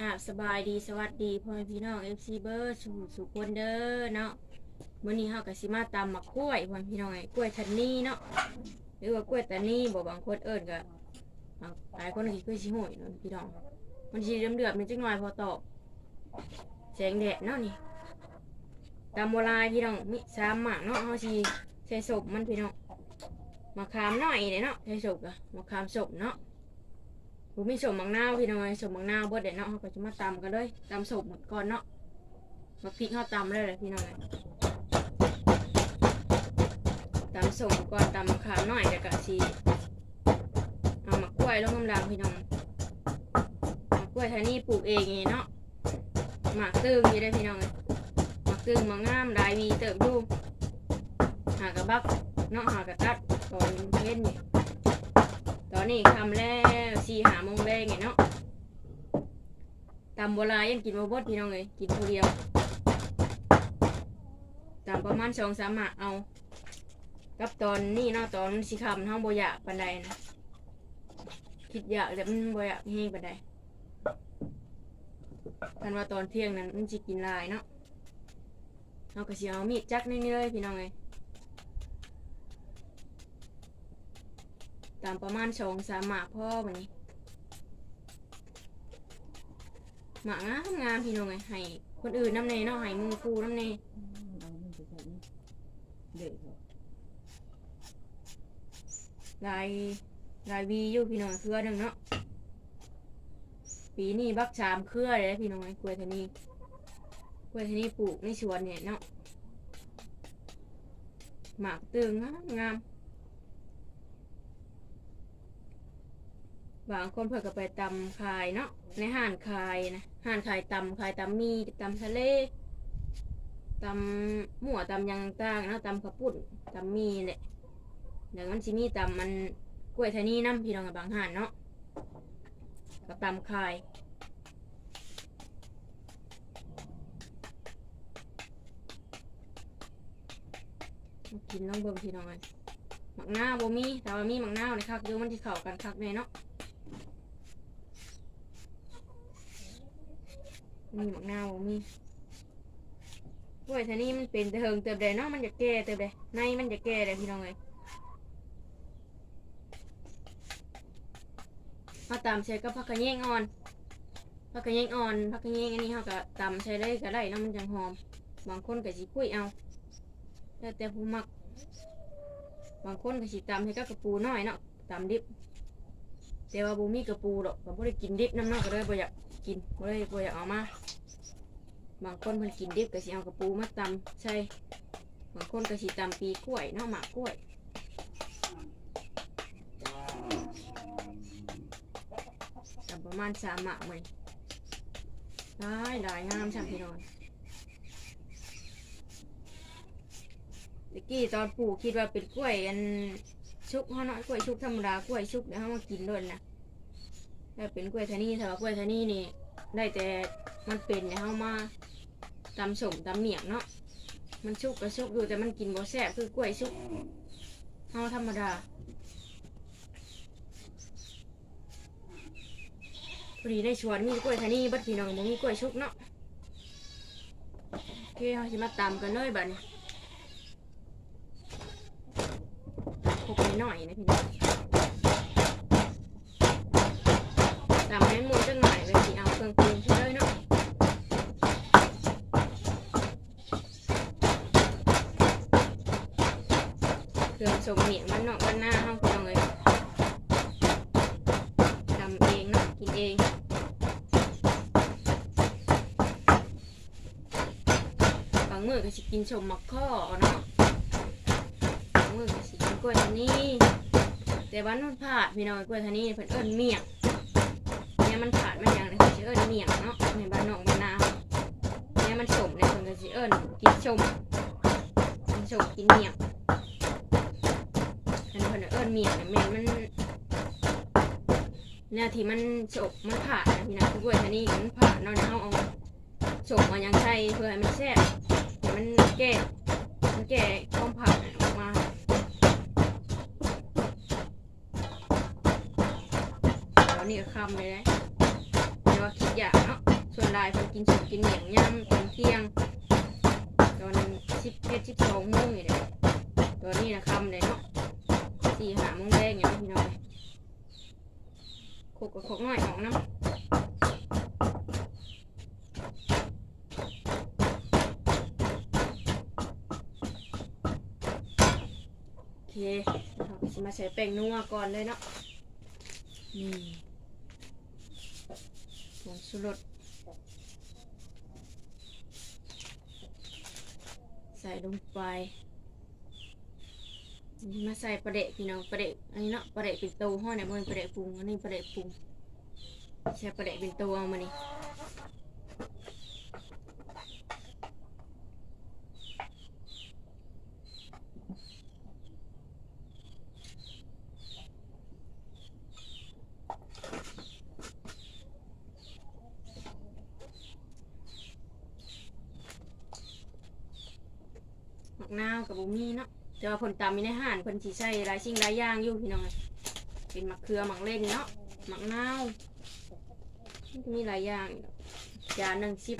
อาสบายดีสวัสดีพ่อแม่พี่น้อง FC เบอร์สุสุคนเด้อเนาะมื้อนี้เฮาก็สิมาตำมะกล้วยพ่อแม่พี่น้องไอ้กล้วยทันนี่เนาะหรือว่ากล้วยตานีบ่บางคนเอิ้นก็บางหลายคนก็คือสิโหยเนาะพี่น้องมันสิเดือดๆมันจักหน่อยพอตอกแสงแดดเนาะนี่ตำโบราณพี่น้องมีสามหมากเนาะเฮาสิใส่ศพมันพี่น้องมะขามหน้อยเด้เนาะใส่ศพก็มะขามศพเนาะ ผมมีสมมังนาวพี่น้อยสมมังนาวเบิดเดี๋ยวเนาะเขาก็จะมาตำกันเลยตำสมหมดก่อนเนาะมาพริกเข้าตำเลยเลยพี่น้อยตำสมก่อนตำมะขามหน่อยเดี๋ยวกะสีเอามะกล้วยลงน้ำดังพี่น้องมะกล้วยทานี่ปลูกเองไงเนาะหมากตึงอยู่ได้พี่น้องเลยหมากตึงมางามได้มีเติบดูหากระบักเนาะหากระตัดตอนเย็นนี่ตอนนี้คำแล้ว ตำโบราณยังกินมาบดพี่น้องเลยกินคนเดียวตำประมาณสองสามหมากเอากับตอนนี้เนาะตอนสีคำท้องโบอยากปันใดนะคิดอยากแต่มันโบอยากแห้งปันใดกันว่าตอนเที่ยงนั้นมันจะกินลายเนาะเอากระเสียวมีดจักนี่เลยพี่น้องเลยตามประมาณสองสามหมากพ่อวันนี้ หมากงามงามพี่น้องไงให้คนอื่นน้ำเนเนาะให้หมูคูน้ำเนเอาเงินไปใส่นี่เด็กเหรอลายลายวีอยู่พี่น้องเครือหนึ่งเนาะปีนี้บักชามเครือเลยพี่น้องไงกล้วยทนีกล้วยทนีปลูกในสวนเนี่ยเนาะหมากตึงงามงาม บางคนเพิ่นก็ไปตำขายเนาะในห้านขายนะห้านขายตำขายตำมีตำทะเลตำหมั่วตำยังต่างเนาะตำข้าวปุ้นตำมีแหละเดี๋ยวมันสิมีตำมันกล้วยไทนี่น้ำพี่น้องกับบางห่านเนาะกับตำคายกินน้องเบิ่งพี่น้องหมักหน้าบ่มีแต่ว่ามีหมักหน้าในคักอยู่มันที่เข้ากันคักแน่เนาะ มีหมักนาวบ่มีกล้วยไทนี่มันเป็นแต่เฮิงเติบใดเนาะมันจะแก่เติบใดในมันจะแก่เลยพี่น้องเลยมาตำใช้กับผักกระเยงอ่อนผักกระเยงอ่อนผักกระเยงอันนี้เขาก็ตำใช้ได้ก็ได้เนาะมันจังหอม บางคนก็สิคุยเอาแล้วแต่ผู้มัก บางคนก็สิตำให้กับกระปูน้อยเนาะตำดิบแต่ว่าบูมีกระปูหรอกก็บ่ได้กินดิบน้ำเนาะก็เลยบ่อยาก กินบ่ได้บ่อยากเอามา บางคนเพิ่นกินดิบก็สิเอากระปูมาตำใช่บางคนก็สิตำปีกล้วยเนาะหมากกล้วยตำประมาณสามหมากมันได้หลายงามช่างพี่น้องตะกี้ตอนปลูกคิดว่าเป็นกล้วยอันชุกเขาเนาะกล้วยชุกธรรมดากล้วยชุกเดี๋ยวเขามากินด้วยนะ ถ้าเป็นกล้วยทานี่ถ้าว่ากล้วยทานี่นี่ ได้แต่มันเป็นเนี่ยเขามาตำสมตำเหมียงเนาะมันชุกก็ชุกอยู่แต่มันกินบ่แซ่บคือกล้วยชุกเขาธรรมดาพอดีในสวนมีกล้วยทานี่บัดพี่น้องบ่มีกล้วยชุบเนาะโอเคเราจะมาตามกันเลยบัดนี้พกไปหน่อยนะพี่น้อง ตามให้มูจังหน่อยเลยสิเอาเครื่องปรุงช่วยเลยเนาะเครื่องสมเหมียงมันเนาะกันหน้าห้องพี่น้องเลยทำเองเนาะกินเองบางมื้อก็สิกินชมมักข้อเนาะบางมื้อก็สิกินกล้วยทานี่แต่ว่ามันผาดพี่น้องกล้วยทานี่เพิ่นเอิ้นเมี่ยง มันผาดมันหยังนี่ยเพิ่นสิเอิ้นเมี่ยงเนาะในบ้านนอกบ้านนาเนี่ยมันสมเนี่ยเพิ่นก็สิเอิ้นกินชมกินชมกินเมี่ยงอันเพิ่นเอิ้นเมี่ยงแม่มันเนี่ยที่มันสมมันผาดนะพี่น้องคือกล้วยทานีมันผ่าดเนาะเฮาเอาสมมายังใส่เพื่อให้มันแซ่บเดี๋ยวมันแก่มันแก่ความผักออกมาตอนนี้ก็คำเลยนะเดี๋ย วว่าคิดอยากเนาะส่วนหลายเพิ่นกินสุกกินเหนียงย่ำตอนเที่ยง ตอนสิบเอ็ดสิบสองโมงนี่แหละตอนนี้นะคำเลยเนาะสี่หาโมงแรกอย่างพี่น้อยโคกกับโคกน้อยออกน้ำโอเคมาใส่แป้งนัวก่อนเลยเนาะนี่ ผงชูรสใส่ลงไปมาใส่ประเดะพี่น้องประเดะอันนี้เนาะประเดะเป็นโตห้อเนี่ยมันประเดะปรุงอันนี้ประเดะปรุงใช่ประเดะเป็นโตเอามานี่าวกับบุมีเนาะแต่ว่าผลตามมีในห่านเพิ่นสิใส่หลายสิ่งหลายอย่างอยู่พี่น้องเอ้ยเป็นหมักเขือหมักเล่นเนาะหมักนาวมันก็มีหลายอย่างอยู่ดอกจานหนึ่งสิบ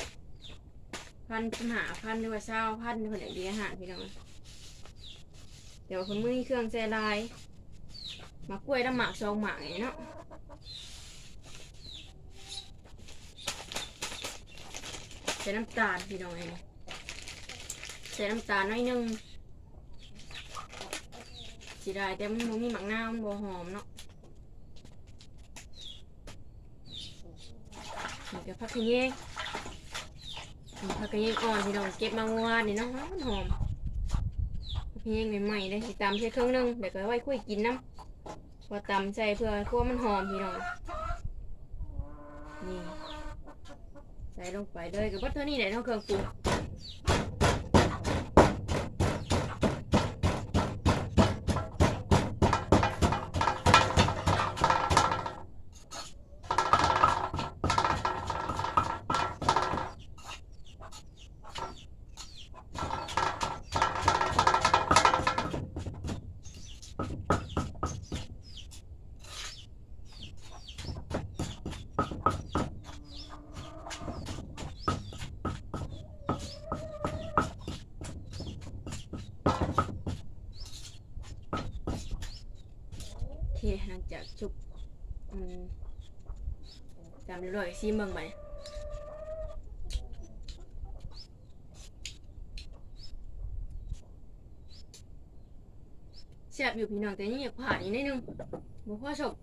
พันสิบห้าพันหรือว่าเศร้าพันเพิ่นอยากดีอาหารพี่น้องเอ้ยเดี๋ยวคนมือเครื่องใส่ลายหมักกล้วยแล้วหมักซองหมักไงเนาะใส่น้ำตาลพี่น้องเอ้ยใส่น้ำตาลหน้อยหนึง สิได้แต่มันบ่มีหมักหน้ามันบ่หอมเนาะนี่ก็ผักกระเยงนี่ผักกระเยงอ่อนพี่น้องเก็บมาเมื่อวานนี่เนาะมันหอมผักกระเยงใหม่ๆเลยสิตำใส่เครื่องนึงเดี๋ยวก็ไว้คุยกินน้ำพอตำใส่เพื่อคั่วมันหอมพี่น้องนี่ใส่ลงไปเลยก็บ่เท่านี้แหละเนาเครื่องปรุง หลังจากจุบตามเรียบร้อยซีเมืองไปแซ่บอยู่พี่น้องแต่ยังอยากผ่านอีกนิดนึงบ่พ่อชบ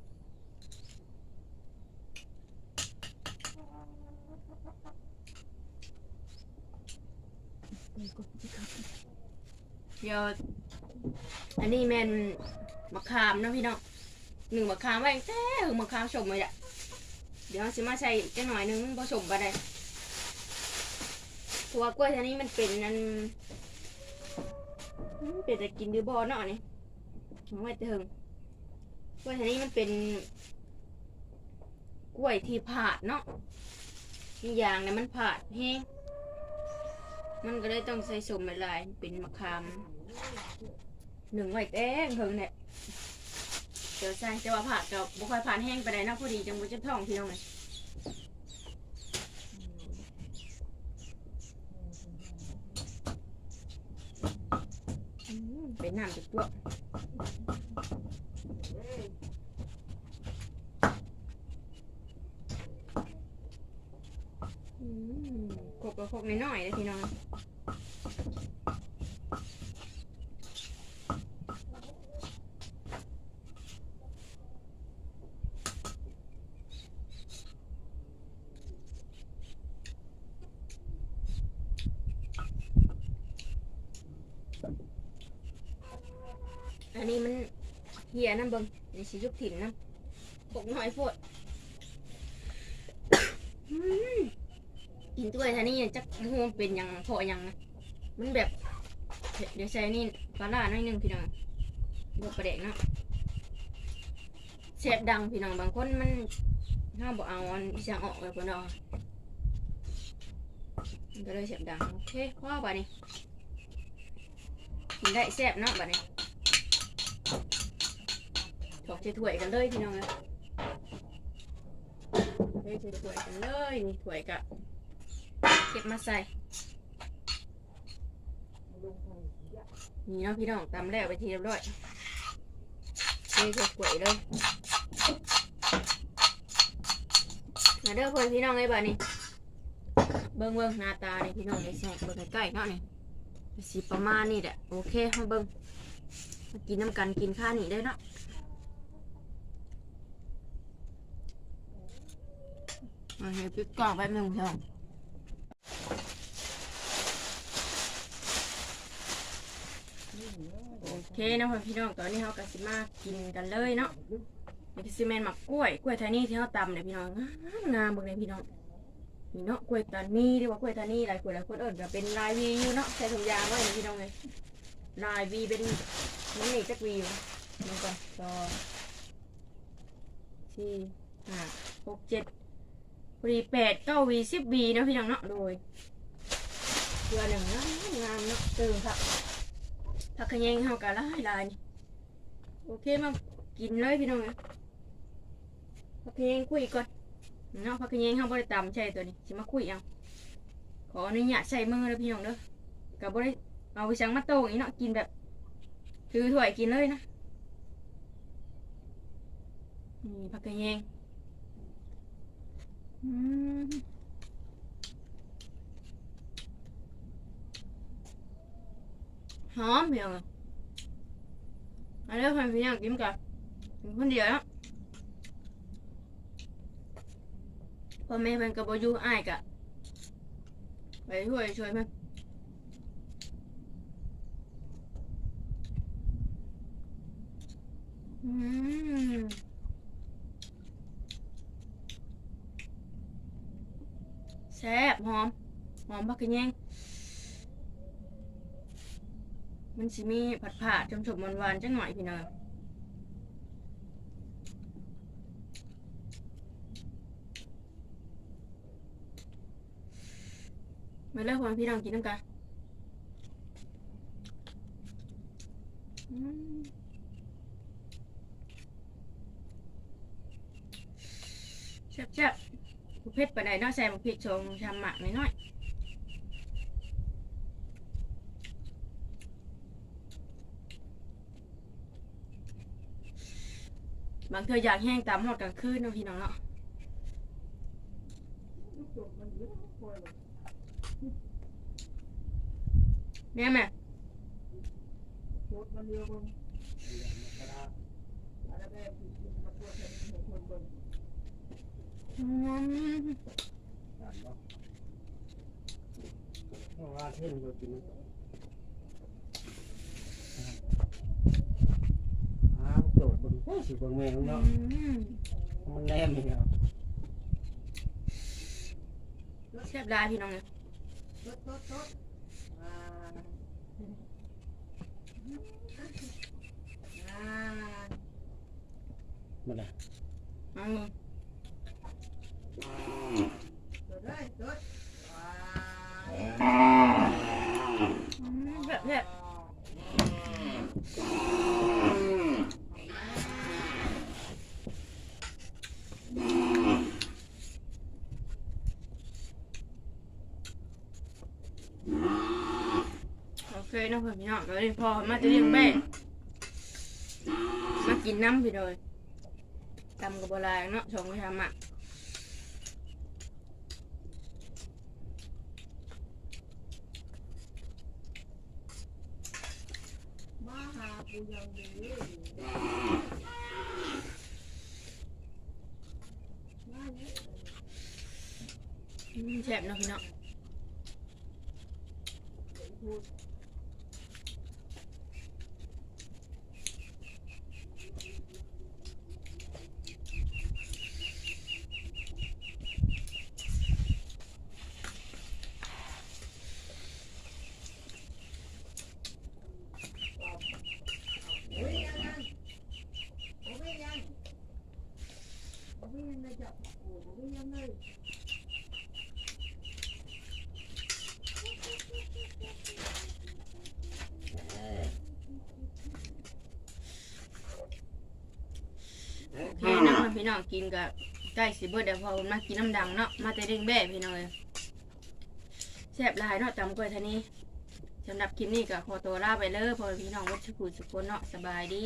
เดี๋ยวอันนี้แมนมะขามนะพี่น้อง หนึ่งมะขามไว้แต่หึงมะขามชมเลยอะเดี๋ยวสิมาใส่จักหน่อยนึงผสมไปได้เพราะว่ากล้วยอันนี้มันเป็นนันเป็นแต่กินดือบอเนาะนี่ไว้แต่เถิงกล้วยอันนี้มันเป็นกล้วยที่ผาดเนาะอีอย่างเนี่ยมันผาดแห้งมันก็เลยต้องใส่สมหลายเป็นมะขามหนึ่งไว้แต้งเพิ่งเนี่ย เดี๋ยวใส่แต่ว่าผัดกับบุคอยผ่านแห้งไปได้นะพอดีจังบุจะท้องพี่น้องเลยเป็นน้ำจุกตัวอืมกบกับกบน้อยๆเลยพี่น้อง อันนี้มันเหี่ยน้ำเบิงนี่ สิยุกถิ่นน้ำปกหน่อยโพดกินด้วยท่านี่จักหัวเป็นยังพอยังนะมันแบบ เดี๋ยวใส่นี่ปลาล่าหน่อยนึงพี่น้องบวกประเด็กเนาะเสียบดังพี่น้องบางคนมันห้าบอกเอาอันที่จะออกเลยคนเอาก็เลยเสียบดังโอเคพ่อบ่านี้กินได้แซ่บเนาะบ่านี้ ถกใส่ถ้วยกันเลยพี่น้องเลยทใส่ถ้วยกันเลยนี่ถ้วยกะเก็บมาใส่นี่เนาะพี่น้องตำแล้วไปทีเรียบร้อยเทใส่ถ้วยเลยมาเด้อเพื่อนพี่น้องเลยบ้านี่เบิ่งเบิ่งหน้าตาเนี่พี่น้องเลยแซ่เบิ่งใกล้ๆเนาะนี่สิประมาณนี้แหละโอเคมาเบิ่งมากินน้ำกันกินข้าวนี่ได้เนาะ มาให้ปิดกล่องแป๊บนึงพี่องนี่เหรอโอเคนะพี่น้องตอนนี้เราก็สิมากินกันเลยเนาะนี่คือซีเมนหมักกล้วยกล้วยทานี่ที่เราตำเนี่ยพี่น้องงามเบิ่งเลยพี่น้องนี่เนาะกล้วยตานีหรือว่ากล้วยทานี่หลายคนหลายคนเอิ้นก็เป็นลายวีอยู่เนาะใส่ถุงยางไว้พี่น้องเลยลายวีเป็นมันนี่จักวีมันก่อนสองสี่ห้าหกเจ็ด พอดีแปดเก้าวีสิบวีเนาะพี่น้องเนาะโดยเรือหนึ่งงามงามเนาะตื่นครับผักขะแยงเฮากะลายหลายโอเคมากินเลยพี่น้องเอ้ยผักขะแยงคุยก่อนเนาะผักขะแยงเฮาบ่ได้ตำใช่ตัวนี้สิมาคุยเอาขออนุญาตใส่มือเด้อพี่น้องเด้อก็บ่ได้เอาไปสังมาโตงอีกเนาะกินแบบถือถ้วยกินเลยนะนี่ผักขะแยง อืมหอมพี่น้องเอ้ยอันนี้คนพี่น้องกินกันกินคนเดียวแล้วพ่อแม่เพิ่นก็บ่อยู่อ้ายกะไปช่วยช่วยเพิ่นอืมแซ่บหอม หอมผักกระแยงมันสิมีผัดผ่าชมชมๆหวานๆจังหน่อยพี่น้องมาเลิกคนพี่น้องกินน้ำกันอืมแซ่บๆ เผ็ดปานใดเนาะใส่หมกพริกชงชำหมักน้อยๆบางเธออยากแห้งตามหอดกลางคืนเนาะพี่น้องเนาะลูกจบมันเยอะพอเลยแม่แม่โคตรมันเยอะมึง อะไรแบบนี้มาตัวแทนของคนเบิ่ง อืม เพราะว่าเท่งตัวจริงอ้าวโดดบนโอ้ยสิบนแมงเนาะ อืม มันแนมนี่เนาะ แซ่บหลายพี่น้องเนี่ย รถรถรถอ่าอ่า มันอะ เอามือ รถเลยรถอ่า อืม แบบแบบโอเคเนาะเพื่อนพี่น้องก็เลยพอมาจะเลี้ยงแม่มากินน้ำพี่เลยตำกับโบราณเนาะชงไปทำอะ มาหาปูยังดีมาเนี่ย อืม แซ่บเนาะพี่น้องพูดโอ้ยยังยังโอ้ยยังโอ้ยยังเลยจ้ะโอ้ยยังเลยโอเคนะเพี่น้องกินกับใกล้สิเบิดเดี๋ยวพอมันมากินน้ำดังเนาะมาแต่เด้งแบ่พี่น้องเลยแซ่บหลายเนาะจำกล้วยทะนี้สำหรับคลิปนี้ก็ขอตัวลาไปเลยพอพี่น้องวัชุกุสุกคนเนาะสบายดี